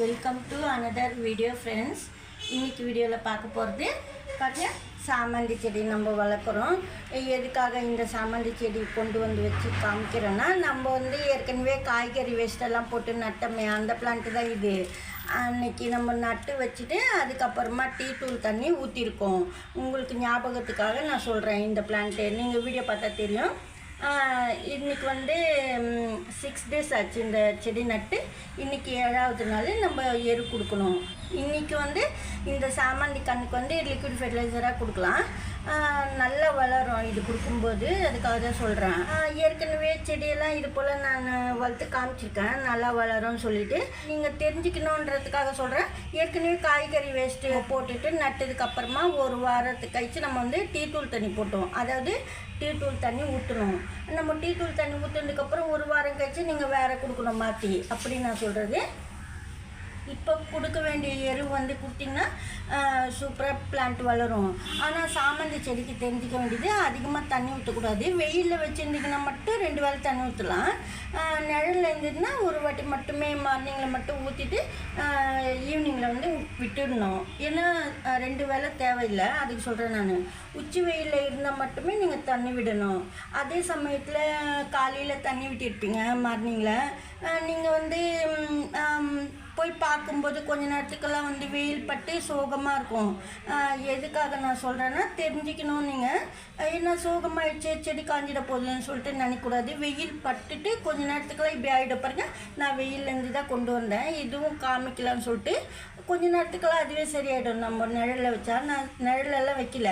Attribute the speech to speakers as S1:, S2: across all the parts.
S1: Welcome to another video friends இன்றைக்கி வீடியோவில் பார்க்க போகிறது பாருங்க சாமந்தி செடி நம்ம வளர்க்குறோம். எதுக்காக இந்த சாமந்தி செடி கொண்டு வந்து வச்சு காமிக்கிறோன்னா நம்ம வந்து ஏற்கனவே காய்கறி வேஸ்டெல்லாம் போட்டு நட்டோமே அந்த பிளான்ட்டு தான் இது. அன்னைக்கு நம்ம நட்டு வச்சுட்டு அதுக்கப்புறமா டீ தூள் தண்ணி ஊற்றிருக்கோம் உங்களுக்கு ஞாபகத்துக்காக நான் சொல்கிறேன் இந்த பிளான்ட்டு நீங்கள் வீடியோ பார்த்தா தெரியும். இன்றைக்கி இன்னைக்கு வந்து சிக்ஸ் டேஸ் ஆச்சு இந்த செடி நட்டு. இன்னைக்கு ஏழாவது நாள் நம்ம எரு கொடுக்கணும். இன்னைக்கு வந்து இந்த சாமந்தி கண்ணுக்கு வந்து லிக்விட் ஃபெர்டிலைசராக கொடுக்கலாம். நல்லா வளரும். இது கொடுக்கும்போது அதுக்காக தான் சொல்கிறேன் ஏற்கனவே செடியெல்லாம் இது போல் நான் வளர்த்து காமிச்சிருக்கேன். நல்லா வளரும்னு சொல்லிட்டு. நீங்கள் தெரிஞ்சுக்கணுன்றதுக்காக சொல்கிறேன் ஏற்கனவே காய்கறி வேஸ்ட்டு போட்டுட்டு நட்டதுக்கப்புறமா ஒரு வாரத்துக்கு கழிச்சு நம்ம வந்து டீ தூள் தண்ணி போட்டோம் அதாவது டீ தூள் தண்ணி ஊற்றணும் நம்ம டீ தூள் தண்ணி ஊற்றுனதுக்கப்புறம் ஒரு வாரம் கழிச்சு நீங்கள் வேறு கொடுக்கணும் மாற்றி அப்படின்னு நான் சொல்கிறது இப்போ கொடுக்க வேண்டிய எரு வந்து கொடுத்தீங்கன்னா சூப்பராக பிளான்ட் வளரும். ஆனால் சாமந்தி செடிக்கு தெரிஞ்சிக்க வேண்டியது அதிகமாக தண்ணி ஊற்றக்கூடாது வெயிலில் வச்சுருந்தீங்கன்னா மட்டும் ரெண்டு வேளை தண்ணி ஊற்றலாம் நிழலில் இருந்ததுன்னா ஒரு வாட்டி மட்டுமே மார்னிங்கில் மட்டும் ஊற்றிட்டு ஈவினிங்கில் வந்து விட்டுடணும். ஏன்னா ரெண்டு வேளை தேவையில்லை. அதுக்கு சொல்கிறேன் நான். உச்சி வெயிலில் இருந்தால் மட்டுமே நீங்கள் தண்ணி விடணும். அதே சமயத்தில் காலையில் தண்ணி விட்டிருப்பீங்க மார்னிங்கில் நீங்கள் வந்து போய் பார்க்கும்போது கொஞ்ச நேரத்துக்கெல்லாம் வந்து வெயில் பட்டு சோகமாக இருக்கும். எதுக்காக நான் சொல்கிறேன்னா தெரிஞ்சுக்கணும் நீங்கள் என்ன சோகமாகிடுச்சு செடி காஞ்சிட போகுதுன்னு சொல்லிட்டு நினைக்கக்கூடாது. வெயில் பட்டுட்டு கொஞ்ச நேரத்துக்குலாம் இப்படி ஆகிட பாருங்க. நான் வெயிலேருந்து தான் கொண்டு வந்தேன். இதுவும் காமிக்கலாம்னு சொல்லிட்டு கொஞ்ச நேரத்துக்கெல்லாம் அதுவே சரியாயிடும். நம்ம நிழலில் வச்சா. நான் நிழலெல்லாம் வைக்கல.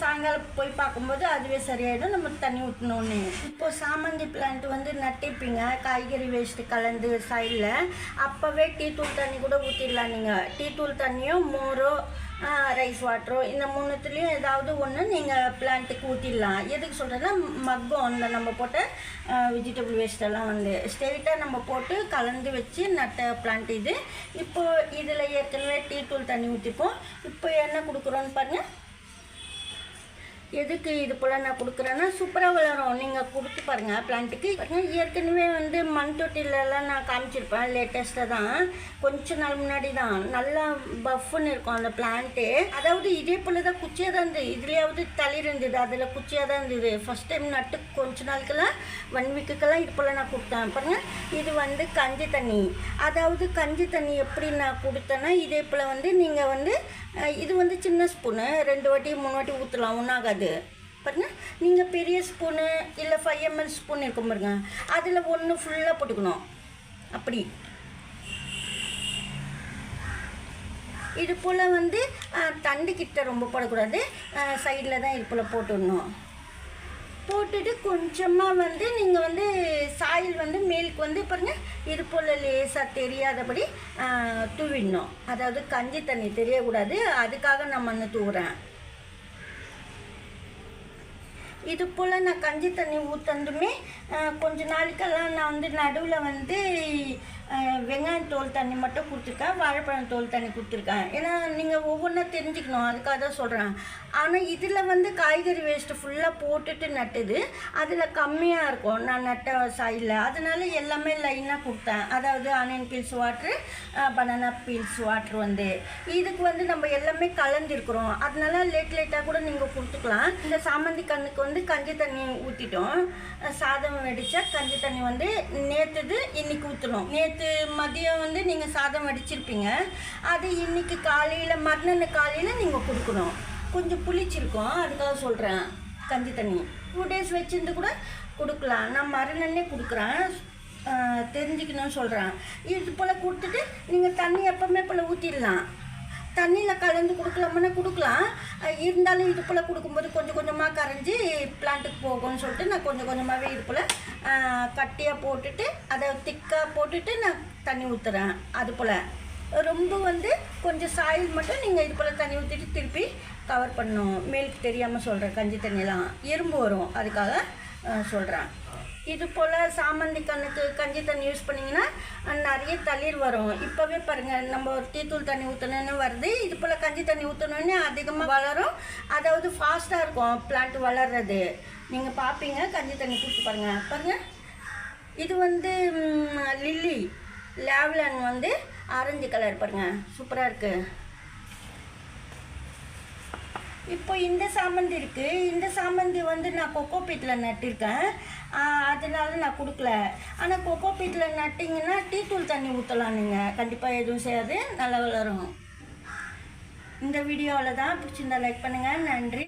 S1: சாயங்காலம் போய் பார்க்கும்போது அதுவே சரியாயிடும். நம்ம தண்ணி ஊற்றணுன்னு இப்போது சாமந்தி பிளான்ட் வந்து நட்டிருப்பீங்க காய்கறி வேஸ்ட்டு கலந்து சைடில் அப்போவே டீ தூள் தண்ணி கூட ஊற்றிடலாம் நீங்கள் டீ தூள் தண்ணியோ மோரோ ரைஸ் வாட்டரோ இந்த மூணுத்துலேயும் ஏதாவது ஒன்று நீங்கள் பிளான்ட்டுக்கு ஊற்றிடலாம் எதுக்கு சொல்கிறதுனா மக்கம் அந்த நம்ம போட்ட வெஜிடபிள் வேஸ்டெல்லாம் வந்து ஸ்ட்ரெயிட்டாக நம்ம போட்டு கலந்து வச்சு நட்ட பிளான்ட் இது. இப்போ இதில் ஏற்கனவே டீ தூள் தண்ணி ஊற்றிப்போம் இப்போ என்ன கொடுக்குறோன்னு பாருங்கள் எதுக்கு இது போல் நான் கொடுக்குறேன்னா சூப்பராக வளரும். நீங்கள் கொடுத்து பாருங்கள் பிளான்ட்டுக்கு பாருங்கள் ஏற்கனவே வந்து மண் தொட்டிலெல்லாம் நான் காமிச்சிருப்பேன் லேட்டஸ்ட்டாக தான். கொஞ்ச நாள் முன்னாடி தான். நல்லா பஃப்னு இருக்கும் அந்த பிளான்ட்டு அதாவது இதே போல் தான் குச்சியாக தான் இருந்தது. இதுலேயாவது தளிர் இருந்தது. அதில் குச்சியாக தான் இருந்தது. ஃபஸ்ட் டைம் நட்டு கொஞ்ச நாளுக்கெல்லாம் ஒன் வீக்குக்கெல்லாம் இது போல் நான் கொடுத்தேன். பாருங்கள் இது வந்து கஞ்சி தண்ணி. அதாவது கஞ்சி தண்ணி எப்படி நான் கொடுத்தேன்னா இதே போல் வந்து நீங்கள் வந்து இது வந்து சின்ன ஸ்பூனு ரெண்டு வாட்டி மூணு வாட்டி ஊற்றலாம் ஒன்றாகாது பாருங்க. நீங்கள் பெரிய ஸ்பூனு இல்லை ஃபைவ் எம்எல் ஸ்பூன் இருக்கும் பாருங்க. அதில் ஒன்று ஃபுல்லாக போட்டுக்கணும். அப்படி. இது போல் வந்து தண்டு கிட்ட ரொம்ப போடக்கூடாது. சைடில் தான் இது போல் போட்டுடணும். போட்டுட்டு கொஞ்சமாக வந்து நீங்கள் வந்து இதுக்கு வந்து பாருங்கள் இது போல் லேசாக தெரியாதபடி தூவிடணும். அதாவது கஞ்சி தண்ணி தெரியக்கூடாது. அதுக்காக நான் மண்ணு தூவுறேன். இது போல் நான் கஞ்சி தண்ணி ஊற்றந்துமே கொஞ்ச நாளுக்கெல்லாம் நான் வந்து நடுவில் வந்து வெங்காயம் தோல் தண்ணி மட்டும் கொடுத்துருக்கேன் வாழைப்பழம் தோல் தண்ணி கொடுத்துருக்கேன் ஏன்னா நீங்கள் ஒவ்வொன்றா தெரிஞ்சுக்கணும் அதுக்காக தான் சொல்கிறேன் ஆனால் இதில் வந்து காய்கறி வேஸ்ட்டு ஃபுல்லாக போட்டுட்டு நட்டுது. அதில் கம்மியாக இருக்கும். நான் நட்ட சைடில் அதனால எல்லாமே லைனாக கொடுத்தேன். அதாவது onion peels water banana peels water வந்து. இதுக்கு வந்து நம்ம எல்லாமே கலந்துருக்குறோம். அதனால லேட் லேட்டாக கூட நீங்கள் கொடுத்துக்கலாம். இந்த சாமந்தி கண்ணுக்கு வந்து கஞ்சி தண்ணி ஊற்றிட்டோம் சாதம் வெடித்தா கஞ்சி தண்ணி வந்து நேற்றுது இன்னைக்கு ஊற்றணும் நேற்று மதியம் வந்து நீங்கள் சாதம் வடிச்சிருப்பீங்க. அது இன்னைக்கு காலையில் மறுநாள் காலையில் நீங்கள் கொடுக்கணும். கொஞ்சம் புளிச்சிருக்கும் அதுக்காக சொல்கிறேன் கஞ்சி தண்ணி. டூ டேஸ் வச்சுருந்து கூட கொடுக்கலாம். நான் மறுநாளே கொடுக்குறேன். தெரிஞ்சுக்கணும்னு சொல்கிறேன் இது போல் கொடுத்துட்டு நீங்கள் தண்ணி எப்போவுமே போல் ஊற்றிடலாம் தண்ணியில் கலந்து கொடுக்கலாமுன்னா கொடுக்கலாம். இருந்தாலும் இடுப்பில் கொடுக்கும்போது கொஞ்சம் கொஞ்சமாக கரைஞ்சி பிளான்ட்டுக்கு போகும்னு சொல்லிட்டு நான் கொஞ்சம் கொஞ்சமாகவே இடுப்பில் கட்டியாக போட்டுட்டு அதை திக்காக போட்டுட்டு நான் தண்ணி ஊற்றுறேன் அது போல் ரொம்ப வந்து கொஞ்சம் சாயில் மட்டும் நீங்கள் இது போல் தண்ணி ஊற்றிட்டு திருப்பி கவர் பண்ணணும். மேலுக்கு தெரியாமல் சொல்கிறேன் கஞ்சி தண்ணியெலாம் எறும்பு வரும். அதுக்காக சொல்கிறேன் இது போல் சாமந்தி கண்ணுக்கு கஞ்சி தண்ணி யூஸ் பண்ணிங்கன்னா நிறைய தளிர் வரும். இப்போவே பாருங்கள் நம்ம ஒரு டீத்தூள் தண்ணி ஊற்றணுன்னு வருது. இது போல் கஞ்சி தண்ணி ஊற்றணுன்னு அதிகமாக வளரும். அதாவது ஃபாஸ்ட்டாக இருக்கும் பிளான்ட் வளர்றது. நீங்கள் பார்ப்பீங்க கஞ்சி தண்ணி கொடுத்து பாருங்கள் பாருங்கள் இது வந்து லில்லி லேவ்லன் வந்து ஆரஞ்சு கலர் பாருங்கள் சூப்பராக இருக்குது இப்போ இந்த சாமந்தி இருக்குது இந்த சாமந்தி வந்து நான் கொக்கோ பீட்டில் நட்டிருக்கேன். அதனால நான் கொடுக்கல. ஆனால் கொக்கோ பீட்டில் நட்டிங்கன்னா டீ தூள் தண்ணி ஊற்றலாம் நீங்கள் கண்டிப்பாக எதுவும் செய்யாது. நல்லா வளரும் இந்த வீடியோவில் தான் பிடிச்சிருந்தா லைக் பண்ணுங்கள் நன்றி.